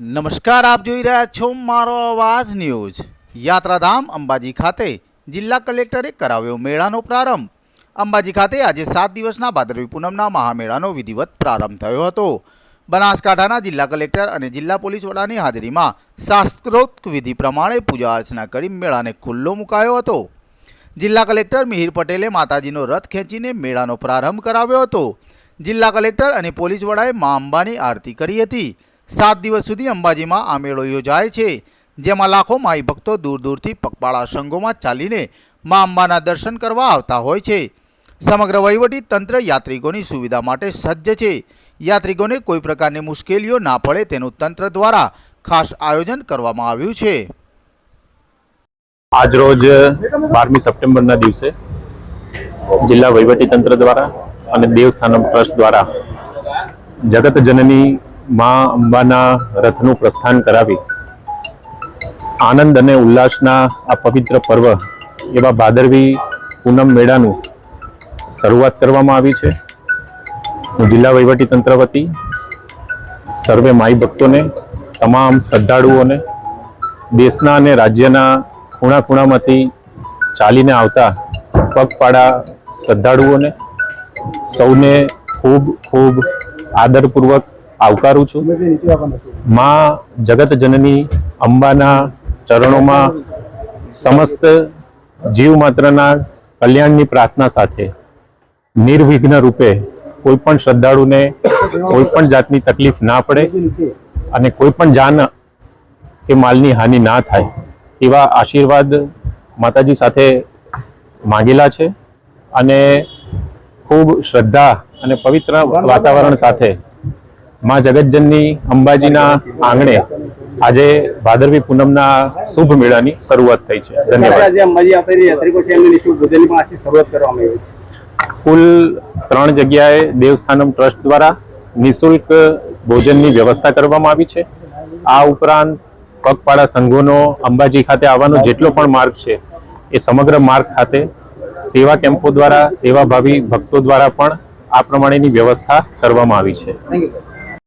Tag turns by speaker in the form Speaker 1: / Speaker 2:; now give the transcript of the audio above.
Speaker 1: નમસ્કાર, આપ જોઈ રહ્યા છો મારો અવાજ ન્યૂઝ. યાત્રાધામ અંબાજી ખાતે જિલ્લા કલેક્ટરે કરાવ્યો મેળાનો પ્રારંભ. અંબાજી ખાતે આજે સાત દિવસના ભાદરવી પૂનમના મહામેળાનો વિધિવત પ્રારંભ થયો હતો. બનાસકાંઠાના જિલ્લા કલેક્ટર અને જિલ્લા પોલીસ વડાની હાજરીમાં શાસ્ત્રોક્ત વિધિ પ્રમાણે પૂજા અર્ચના કરી મેળાને ખુલ્લો મુકાયો હતો. જિલ્લા કલેક્ટર મિહિર પટેલે માતાજીનો રથ ખેંચીને મેળાનો પ્રારંભ કરાવ્યો હતો. જિલ્લા કલેક્ટર અને પોલીસ વડાએ મા અંબાની આરતી કરી હતી. સાત દિવસ સુધી અંબાજીમાં આ મેળો યોજાય છે, જેમાં લાખો માઈ ભક્તો દૂર દૂરથી પગપાળા સંઘોમાં ચાલીને મા અંબાના દર્શન કરવા આવતા હોય છે. સમગ્ર વહીવટી તંત્ર યાત્રિકોની સુવિધા માટે સજ્જ છે. યાત્રિકોને કોઈ પ્રકારની મુશ્કેલીઓ ના પડે તેનું તંત્ર દ્વારા ખાસ આયોજન કરવામાં આવ્યું છે.
Speaker 2: આજરોજ બારમી સપ્ટેમ્બરના દિવસે જિલ્લા વહીવટી તંત્ર દ્વારા અને દેવસ્થાનમ ટ્રસ્ટ દ્વારા જગત જનની મા અંબાના રથનું પ્રસ્થાન કરાવી. આનંદ અને ઉલ્લાસના આ પવિત્ર પર્વ એવા ભાદરવી પૂનમ મેળાનું શરૂઆત કરવામાં આવી છે. હું જિલ્લા વહીવટી તંત્ર વતી સર્વે માઈ ભક્તોને, તમામ શ્રદ્ધાળુઓને, દેશના અને રાજ્યના ખૂણા ખૂણામાંથી ચાલીને આવતા પગપાળા શ્રદ્ધાળુઓને સૌને ખૂબ ખૂબ આદરપૂર્વક આવકારું છું. માં જગત જનની અંબાના ચરણોમાં સમસ્ત જીવ માત્રના કલ્યાણની પ્રાર્થના સાથે નિર્વિઘ્ન રૂપે કોઈ પણ શ્રદ્ધાળુને કોઈ પણ જાતની તકલીફ ના પડે અને કોઈ પણ જાન કે માલની હાનિ ના થાય એવા આશીર્વાદ માતાજી સાથે માંગેલા છે. અને ખૂબ શ્રદ્ધા અને પવિત્ર વાતાવરણ સાથે માં જગતજનની અંબાજીના આંગણે આજે ભાદરવી પૂનમના શુભ મેળાની શરૂઆત થઈ છે. ધન્યવાદ. કુલ ત્રણ જગ્યાએ દેવસ્થાનમ ટ્રસ્ટ દ્વારા નિઃશુલ્ક ભોજનની વ્યવસ્થા કરવામાં આવી છે. આ ઉપરાંત પગપાળા સંઘોનો અંબાજી ખાતે આવવાનો જેટલો પણ માર્ગ છે એ સમગ્ર માર્ગ ખાતે સેવા કેમ્પો દ્વારા સેવાભાવી ભક્તો દ્વારા પણ આ પ્રમાણેની વ્યવસ્થા કરવામાં આવી છે.
Speaker 3: Thank you